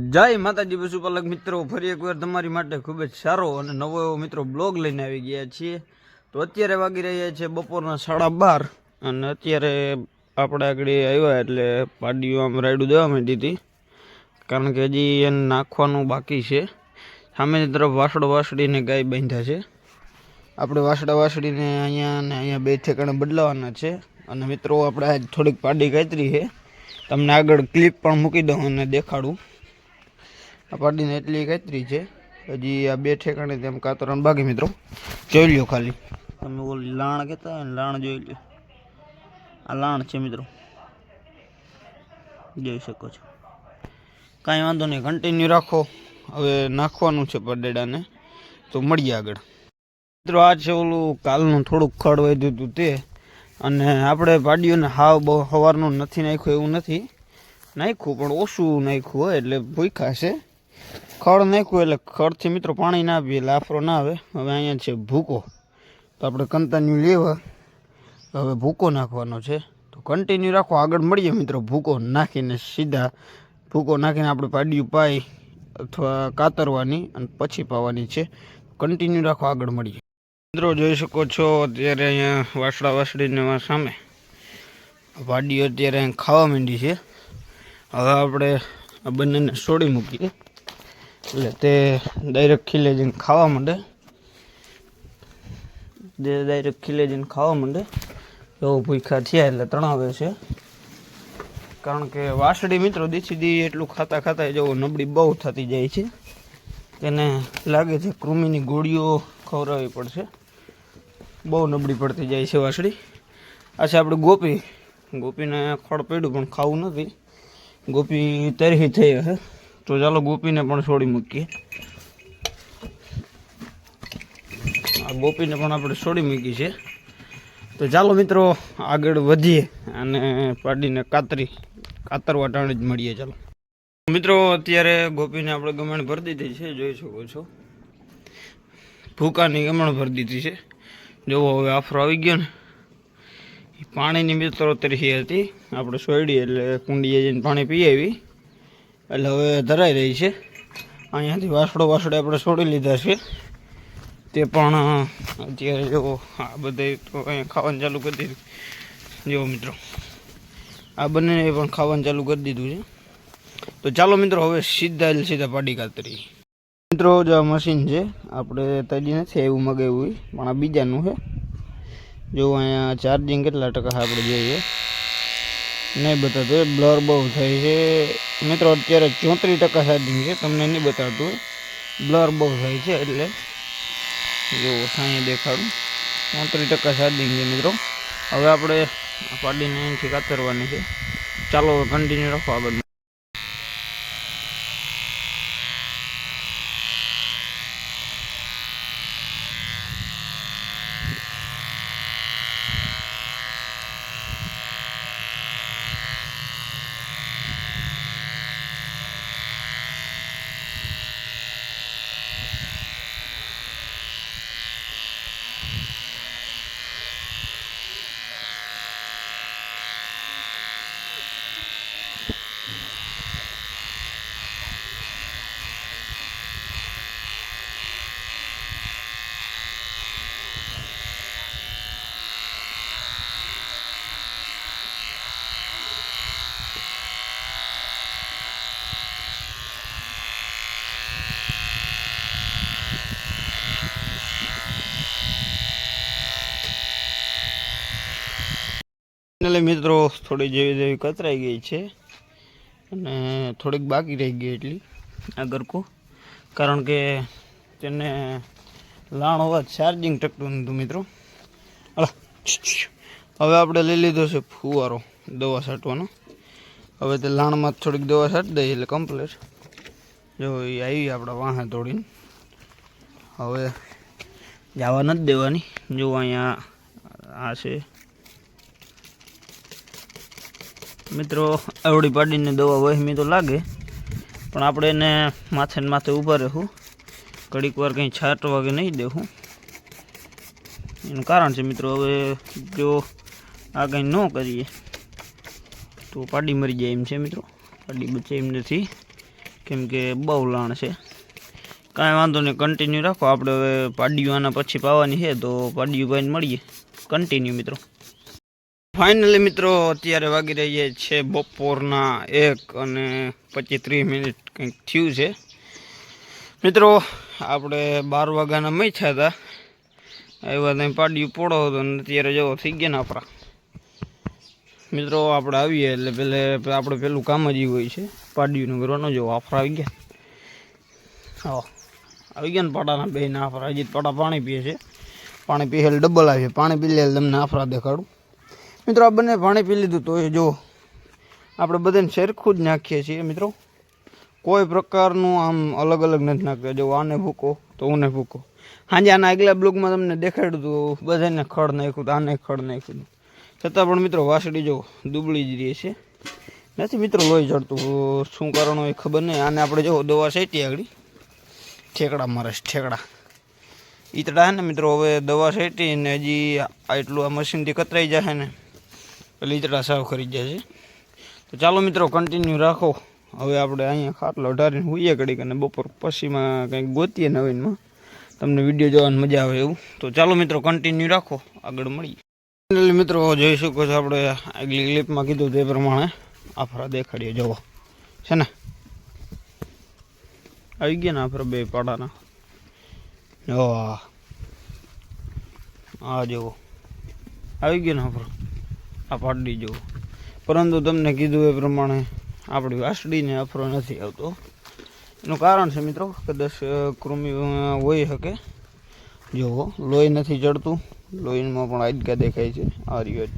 જય માતાજી પશુપાલક મિત્રો, ફરી એકવાર તમારી માટે ખૂબ જ સારો અને નવો એવો મિત્રો બ્લોગ લઈને આવી ગયા છીએ. તો અત્યારે વાગી રહ્યા છે બપોરના સાડા બાર અને અત્યારે આપણે આગળ આવ્યા એટલે પાડીઓ આમ રાયડું દેવા માંડી હતી. કારણ કે હજી એને નાખવાનું બાકી છે. સામેની તરફ વાસડો વાસડીને ગાય બાંધ્યા છે. આપણે વાસડા વાસડીને અહીંયા ને અહીંયા બે ઠેકાણે બદલાવાના છે. અને મિત્રો, આપણે થોડીક પાડી કાતરી છે. તમને આગળ ક્લિપ પણ મૂકી દઉં અને દેખાડું. આ પાડીને એટલી કાતરી છે હજી આ બે ઠેકાણે તેમ કાતરણ બાકી મિત્રો. જોઈ લ્યો ખાલી. તમે ઓલી લાણ કહેતા હોય લાણ જોઈ લ્યો. આ લાણ છે મિત્રો. જોઈ શકો છો. કાંઈ વાંધો નહીં કન્ટિન્યુ રાખો. હવે નાખવાનું છે પડેડાને. તો મળીએ આગળ. મિત્રો, આ છે ઓલું કાલનું થોડુંક ખડ વધ્યું હતું તે. અને આપણે પાડીઓને હાવ બહુ સવારનું નથી નાખ્યું એવું નથી. નાખ્યું પણ ઓછું નાખ્યું હોય એટલે ભૂખ્યા છે. ખડ નાખ્યું એટલે ખડથી મિત્રો પાણી ના પીએ લાફરો ના આવે. હવે અહીંયા છે ભૂકો. તો આપણે કન્ટિન્યુ લેવા. હવે ભૂકો નાખવાનો છે. તો કન્ટિન્યુ રાખો. આગળ મળીએ મિત્રો ભૂકો નાખીને સીધા. ભૂકો નાખીને આપણે પાડ્યું પાઈ અથવા કાતરવાની અને પછી પાવાની છે. કન્ટિન્યુ રાખો. આગળ મળીએ. મિત્રો જોઈ શકો છો અત્યારે અહીંયા વાસડા વાસડીને સામે વાડીઓ અત્યારે ખાવા માંડી છે. હવે આપણે આ બંનેને છોડી મૂકીએ. એટલે તે ડાયરેક્ટ ખીલે જઈને ખાવા માંડે. જે ડાયરેક્ટ ખીલે જઈને ખાવા માંડે. એવો ભૂખ્યા થયા એટલે તણાવે છે. કારણ કે વાસળી મિત્રો દીથી દી એટલું ખાતા ખાતા જેવો નબળી બહુ થતી જાય છે. તેને લાગે છે કૃમિની ગોળીઓ ખવડાવવી પડશે. બહુ નબળી પડતી જાય છે વાસળી. આ આપણે ગોપી, ગોપીને ખડ પડ્યું પણ ખાવું નથી. ગોપી તરહી થઈ હશે તો ચાલો ગોપીને પણ છોડી મૂકીએ. આ ગોપીને પણ આપણે છોડી મૂકી છે. તો ચાલો મિત્રો, આગળ વધીએ અને પાડીને કાતરી, કાતરવા ટાણે જ મળીએ ચાલો. મિત્રો, અત્યારે ગોપીને આપણે ગમણ ભરી દીધી છે, જોઈ શકો છો. ભૂકાની ગમણ ભરી દીધી છે. જોવો હવે આફરો આવી ગયો ને. પાણીની મિત્રો તરહી હતી. આપણે સોયડી એટલે કુંડીએ જઈને પાણી પી આવી એટલે હવે ધરાઈ રહી છે. અહીંયાથી વાસડો વાસડે આપણે છોડી લીધા છે. તે પણ અત્યારે જો આ બધે તો અહીંયા ખાવાનું ચાલુ કરી દીધું. જો મિત્રો, આ બંનેને પણ ખાવાનું ચાલુ કરી દીધું છે. તો ચાલો મિત્રો, હવે સીધા સીધા પાડી કાતરી મિત્રો, જો આ મશીન છે, આપણે તજી નથી એવું મગાવ્યું પણ આ બીજાનું છે. જો અહીંયા ચાર્જિંગ કેટલા ટકા આપણે જઈએ. નહીં બતાવતું બ્લર બહુ થાય છે. મિત્રો, અત્યારે ચોત્રીસ ટકા ચાર્જિંગ છે. તમને નહીં બતાવતું બ્લર બહુ થાય છે એટલે. જો સાંજે દેખાડું. ચોત્રીસ ટકા ચાર્જિંગ છે મિત્રો. હવે આપણે પાડીને અહીંથી કાતરવાની છે. ચાલો કન્ટિન્યુ રાખો આગળ એટલે મિત્રો થોડી જેવી જેવી કતરાઈ ગઈ છે અને થોડીક બાકી રહી ગઈ એટલી આ કો કારણ કે તેને લાણ હોવા ચાર્જિંગ ટકતું નતું મિત્રો. હવે આપણે લઈ લીધો છે ફુવારો, દવા છાંટવાનો. હવે તે લાણમાં થોડીક દવા છાંટી દઈએ એટલે કમ્પ્લીટ જો એ આવી આપણા વાહે તોડીને હવે જવા નથી દેવાની. જો અહીંયા આ છે મિત્રો આવડી પાડીને દવા વહેમી તો લાગે, પણ આપણે એને માથે ને માથે ઊભા રહેવું. ઘડીક વાર કંઈ છાંટવા કે નહીં દેવું. એનું કારણ છે મિત્રો, હવે જો આ કંઈ ન કરીએ, તો પાડી મરી જાય એમ છે મિત્રો. પાડી બચે એમ નથી. કેમકે બહુ લાણ છે. કાંઈ વાંધો નહીં કન્ટિન્યુ રાખો. આપણે હવે પાડિયું આના પછી પાવાની છે, તો પાડિયું ભાઈને મળીએ. કન્ટિન્યુ મિત્રો. ફાઇનલી મિત્રો, અત્યારે વાગી રહીએ છે બપોરના એક અને પચીસ ત્રીસ મિનિટ કંઈક થયું છે. મિત્રો, આપણે બાર વાગ્યાના મૈછા હતા. આવ્યા ત્યાં પાડિયું પોળો હતો અને અત્યારે જવો થઈ ગયા ને આપણા. મિત્રો, આપણે આવીએ એટલે પેલે આપણે પેલું કામ જ એવું હોય છે. પાડિયું કરવાનો જવો આફરા આવી ગયા. હા આવી ગયા ને પાડાના બેના આફરા. હજી પાડા પાણી પીએ છે. પાણી પીએ એટલે ડબલ આવે. પાણી પી લે તમને આફરા દેખાડું. મિત્રો, આ બંને પાણી પી લીધું તો એ જો આપણે બધાને સરખું જ નાખીએ છીએ મિત્રો. કોઈ પ્રકારનું આમ અલગ અલગ નથી નાખતા. જો આને ભૂકો, તો ઉને ભૂકો. હાજે આના આગલા બ્લોગમાં તમને દેખાડ્યું હતું બધાને ખડ નાખ્યું તો આને ખડ નાખ્યું. હતું છતાં પણ મિત્રો, વાસળી જો દુબળી જ રહી છે. નથી મિત્રો, લોહી ચડતું શું કારણ હોય ખબર નહીં. આને આપણે જો દવા સેટી આગળ. ઠેકડા મારે ઠેકડા. ઈતડા ને મિત્રો, હવે દવા સેટી ને હજી આ એટલું આ મશીનથી કતરાઈ જશે ને. એટલે સાવ કરી જાય છે. તો ચાલો મિત્રો કન્ટિન્યુ રાખો. હવે આપણે અહીંયા ખાટલો ઢારીને હોઈએ ઘડીક અને બપોર પછીમાં કંઈક ગોતીએ નવીનમાં. તમને વીડિયો જોવાની મજા આવે એવું. તો ચાલો મિત્રો કન્ટિન્યુ રાખો. આગળ મળીએ. મિત્રો જોઈ શકો છો આપણે આગલી ક્લિપમાં કીધું તે પ્રમાણે આફરા દેખાડીએ. જવો છે ને? આવી ગયા ને આફરા બે પાડાના. આ. જેવો આવી ગયો ને આફરો. આ પાડી જુઓ પરંતુ તમને કીધું એ પ્રમાણે આપણી વાસડીને આફરો નથી આવતો. એનું કારણ છે મિત્રો કદાચ કૃમિ હોઈ શકે. જુઓ, લોહી નથી ચડતું. લોહીમાં પણ આજકા દેખાય છે. આ રહ્યો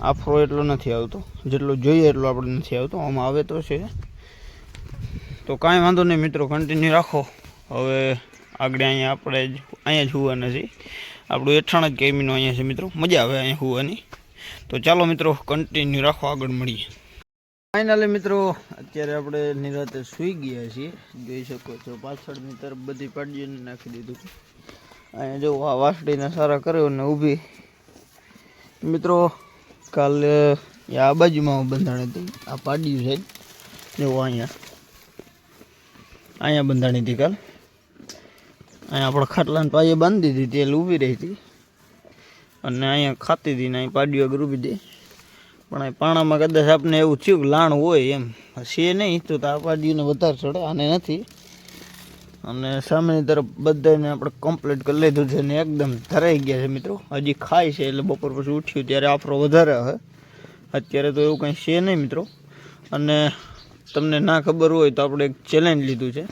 આફરો એટલો નથી આવતો. જેટલો જોઈએ એટલો આપણે નથી આવતો. આમાં આવે તો છે. તો કાંઈ વાંધો નહીં મિત્રો કન્ટિન્યુ રાખો. હવે આગળ અહીંયા આપણે જ, અહીંયા જ હોવાના નથી આપણું એઠાણ જ કેમીનું અહીંયા છે મિત્રો. મજા આવે અહીંયા હોવાની. તો ચાલો મિત્રો કન્ટિન્યુ રાખો, આગળ મળીએ. ફાઇનલી મિત્રો, અત્યારે આપણે નિરાતે સૂઈ ગયા છીએ. જોઈ શકો છો, પાછળની તરફ બધી પાડીને નાખી દીધું. અહીંયા જો આ વાસડીને સારા કર્યો ને ઊભી. મિત્રો, કાલે આ બાજુમાં બંધાણી હતી. આ પાડ્યું છે. જો અહીંયા. અહીંયા બંધાણી હતી કાલ. અહીંયા આપણે ખાટલાને પાયે બાંધી દીધી, તેલ ઊભી રહી હતી. અને અહીંયા ખાતી હતી ને અહીં આગળ ઊભી દે પણ અહીં પાણામાં કદાચ આપણે એવું થયું કે લાણ હોય એમ. છે નહીં, તો આ પાડ્યુંને વધારે ચડે, આને નથી. અને સામેની તરફ બધાને આપણે કમ્પ્લીટ કરી લીધું છે ને એકદમ ધરાઈ ગયા છે મિત્રો. હજી ખાય છે એટલે બપોર પછી ઉઠ્યું ત્યારે આફરો વધારે આવે અત્યારે તો એવું કંઈ છે નહીં મિત્રો. અને તમને ના ખબર હોય તો આપણે એક ચેલેન્જ લીધું છે.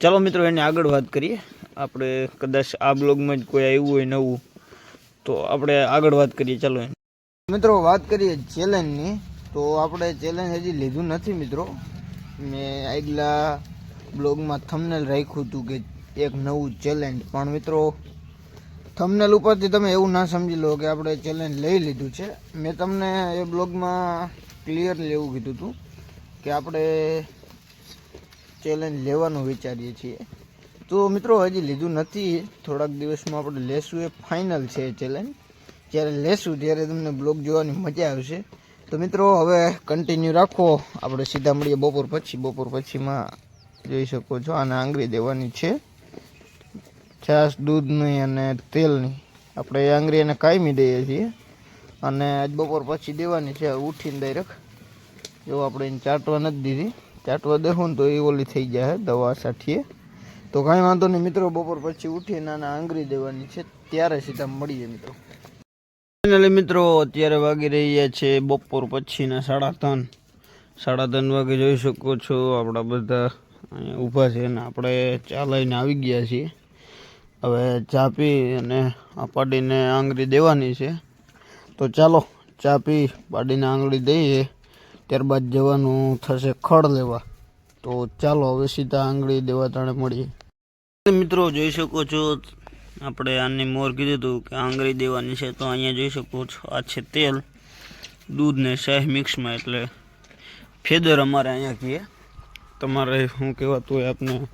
ચાલો મિત્રો, એની આગળ વાત કરીએ. આપણે કદાચ આ બ્લોગમાં જ કોઈ આવ્યું હોય નવું. તો આપણે આગળ વાત કરીએ, ચાલો મિત્રો, વાત કરીએ ચેલેન્જની, તો આપણે ચેલેન્જ હજી લીધું નથી મિત્રો. મેં આગલા બ્લોગમાં થંબનેલ રાખ્યું હતું કે એક નવું ચેલેન્જ. પણ મિત્રો થંબનેલ ઉપરથી તમે એવું ના સમજી લો કે આપણે ચેલેન્જ લઈ લીધું છે. મેં તમને એ બ્લોગમાં ક્લિયરલી એવું કીધું હતું કે આપણે ચેલેન્જ લેવાનું વિચારીએ છીએ. તો મિત્રો હજી લીધું નથી. થોડાક દિવસમાં આપણે લેશું, એ ફાઇનલ છે ચેલેન્જ જ્યારે લેશું, ત્યારે તમને બ્લોગ જોવાની મજા આવશે. તો મિત્રો હવે કન્ટિન્યુ રાખો. આપણે સીધા મળીએ બપોર પછી. બપોર પછીમાં જોઈ શકો છો, આને આંગળી દેવાની છે. છાશ દૂધની અને તેલની આપણે એ આંગળી એને કાયમી દઈએ છીએ. અને આજ બપોર પછી દેવાની છે, ઉઠીને ડાયરેક્ટ જો આપણે એને ચાટવા નથી દીધી. ચાટવા દેવું તો એ ઓલી થઈ જાય દવા સાઠીએ. તો કાંઈ વાંધો નહીં મિત્રો, બપોર પછી ઉઠીને આને આંગળી દેવાની છે, ત્યારે સીધા મળીએ મિત્રો. મિત્રો, અત્યારે વાગી રહ્યા છે બપોર પછીના સાડા ત્રણ. સાડા ત્રણ વાગે જોઈ શકો છો આપણા બધા અહીંયા ઊભા છે અને આપણે ચા લઈને આવી ગયા છીએ. હવે ચા પી અને આ પાડીને આંગળી દેવાની છે. તો ચાલો, ચા પી, પાડીને આંગળી દઈએ. ત્યારબાદ જવાનું થશે ખડ લેવા. તો ચાલો, હવે સીધા આંગળી દેવા તાણે મળીએ. મિત્રો જોઈ શકો છો, આપણે આની મોર કીધું હતું કે આંગળી દેવાની છે, તો અહીંયા જોઈ શકો છો, આ છે તેલ દૂધ ને શાહી મિક્સમાં, એટલે ફેદર અમારે અહીંયા કહીએ તમારે શું કહેવાતું હોય આપને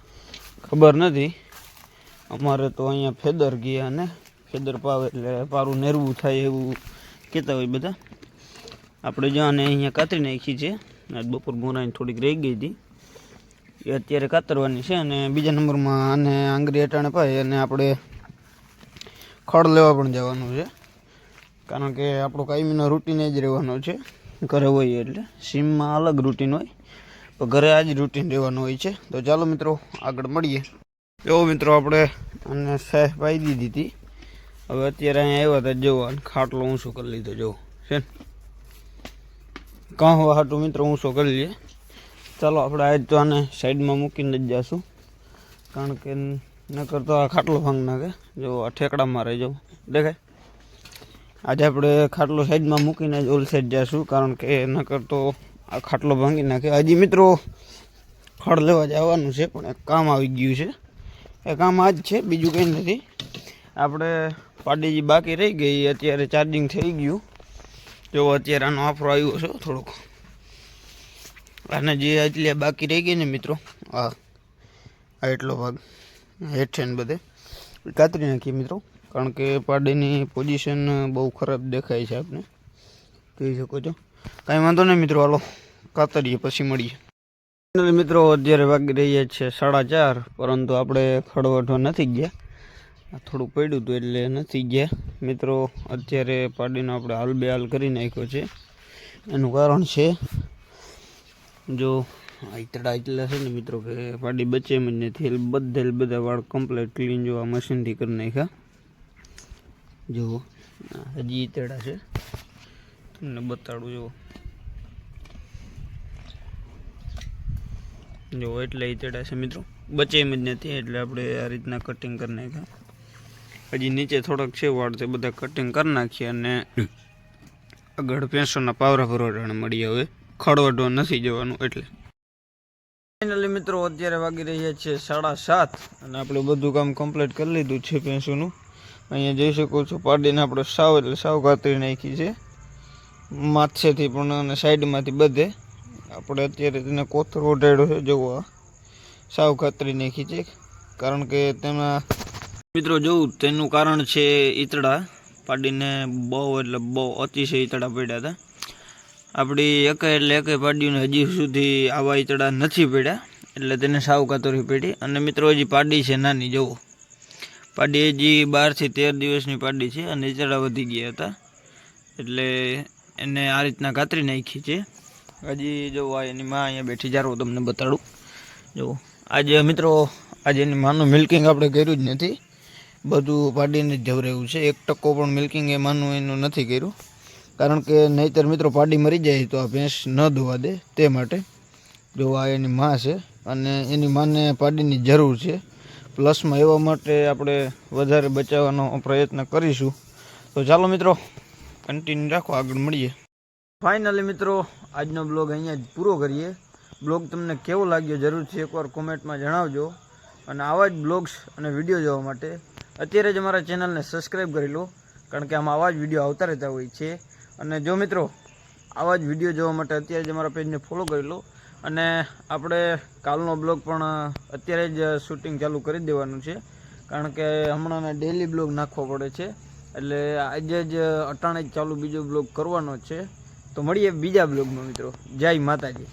ખબર નથી. અમારે તો અહીંયા ફેદર કહીએ અને ફેદર પાવે એટલે પારું નેરવું થાય એવું કહેતા હોય બધા. આપણે જો આને અહીંયા કાતરી નાખી છે. બપોર મોરાની થોડીક રહી ગઈ હતી. એ અત્યારે કાતરવાની છે અને બીજા નંબરમાં આને આંગળી અટાણે પાય અને આપણે ખડ લેવા પણ જવાનું છે. કારણ કે આપણો કાયમીનો રૂટીન જ રહેવાનો છે. ઘરે હોય એટલે સીમમાં અલગ રૂટીન હોય. પણ ઘરે આ જ રૂટીન રહેવાનું હોય છે. તો ચાલો મિત્રો, આગળ મળીએ. એવો મિત્રો, આપણે અને સહેજ પાઈ દીધી હતી. હવે અત્યારે અહીંયા આવ્યા હતા જોવા ખાટલો ઊંચો કરી લીધો. જો, છે ને? કાં હાટું મિત્રો, ઊંચો કરી લઈએ ચાલો આપણે આજ તો આને સાઈડમાં મૂકીને જ જાશું. કારણ કે નકર તો આ ખાટલો ભાંગ નાખે જો આ ઠેકડામાં રહી જાઉં. દેખાય? આજે આપણે ખાટલો સાઈડમાં મૂકીને જ ઓલ સાઈડ જઈશું કારણ કે નકર તો આ ખાટલો ભાંગી નાખે. હજી મિત્રો, ખડ લેવા જવાનું છે, પણ એક કામ આવી ગયું છે. એ કામ આ જ છે, બીજું કંઈ નથી. આપણે પાડીજી બાકી રહી ગઈ. અત્યારે ચાર્જિંગ થઈ ગયું. જો અત્યારે આનો આફરો આવ્યો છે થોડોક. આને જે એટલે બાકી રહી ગઈ ને મિત્રો, આ આ એટલો ભાગ, હેઠ ને બધે. કાતરી નાખીએ મિત્રો, કારણ કે પાડીની પોઝિશન બહુ ખરાબ દેખાય છે આપણે જોઈ શકો છો? કાંઈ વાંધો નહીં મિત્રો, હાલો, કાતરીએ પછી મળીએ. મિત્રો, અત્યારે વાગી રહ્યા છે સાડા ચાર, પરંતુ આપણે ખડવટવા નથી ગયા. થોડું પડ્યું હતું એટલે નથી ગયા. મિત્રો, અત્યારે પાડીનો આપણે હાલ બે હાલ કરી નાખ્યો છે. એનું કારણ છે જો આઈતડા ઈતડા એટલા છે ને મિત્રો કે પાડી બચે એમ જ નથી. એટલે બધે બધા વાળ કમ્પ્લીટ ક્લીન જો આ મશીનથી કરી નાખ્યા. જુઓ હજી ઈતડા છે. તમને બતાડું જુઓ જો, એટલે ઈતડા છે મિત્રો. બચે એમ જ નથી, એટલે આપણે આ રીતના કટિંગ કરી નાખ્યા. હજી નીચે થોડાક છે વાળ, તે બધા કટિંગ કરી નાખીએ અને આગળ પેન્સોના પાવરા ભરવાટાને મળી હવે ખડવટવા નથી જવાનું એટલે. ફાઇનલી મિત્રો, અત્યારે વાગી રહ્યા છે સાડા સાત અને આપણે બધું કામ કમ્પ્લીટ કરી લીધું છે ભેંસોનું. અહીંયા જોઈ શકો છો પાડીને આપણે સાવ એટલે સાવ કાતરી નાખી છે. માથેથી પણ અને સાઈડમાંથી બધે. આપણે અત્યારે તેને કોથર ઓઢાડ્યો છે જોવો. સાવ કાતરી નાખી છે, કારણ કે તેમાં મિત્રો જોવું તેનું કારણ છે ઈતડા પાડીને બહુ એટલે બહુ અતિશય ઈતડા પડ્યા હતા. આપણી એકે એટલે એકે પાડીને હજી સુધી આવા ઈતડા નથી પડ્યા, એટલે તેને સાવ કાતરી પડી. અને મિત્રો, હજી પાડી છે નાની, જુઓ. પાડી હજી બારથી તેર દિવસની પાડી છે અને ઈતડા વધી ગયા હતા. એટલે એને આ રીતના કાતરી નાખી છે. હજી જો આ એની માં અહીંયા બેઠી જારો તમને બતાડું. જુઓ. આજે, મિત્રો, આજે એની માનું મિલ્કિંગ આપણે કર્યું જ નથી. બધું પાડીને જ જવરાયું છે. એક ટકો પણ મિલ્કિંગ એ માનું એનું નથી કર્યું. કારણ કે નહીંતર મિત્રો પાડી મરી જાય તો આ ભેંસ ન ધોવા દે તે માટે. જો આ એની માં છે અને એની માને પાડીની જરૂર છે. પ્લસમાં એવા માટે આપણે વધારે બચાવવાનો પ્રયત્ન કરીશું. તો ચાલો મિત્રો કન્ટિન્યુ રાખો, આગળ મળીએ. ફાઇનલી મિત્રો, આજનો બ્લોગ અહીંયા જ પૂરો કરીએ. બ્લોગ તમને કેવો લાગ્યો જરૂરથી એકવાર કોમેન્ટમાં જણાવજો. અને આવા જ બ્લોગ્સ અને વીડિયો જોવા માટે અત્યારે જ અમારા ચેનલને સબસ્ક્રાઈબ કરી લો. કારણ કે આમાં આવા જ વીડિયો આવતા રહેતા હોય છે. અને જો મિત્રો, આવા જ વીડિયો જોવા માટે અત્યારે જ અમારા પેજને ફોલો કરી લો. અને આપણે કાલનો બ્લોગ પણ અત્યારે જ શૂટિંગ ચાલુ કરી દેવાનું છે. કારણ કે હમણાં ડેલી બ્લોગ નાખવો પડે છે. એટલે આજે જ અટાણે જ ચાલુ બીજો બ્લોગ કરવાનો છે. તો મળીએ બીજા બ્લોગમાં મિત્રો. જય માતાજી.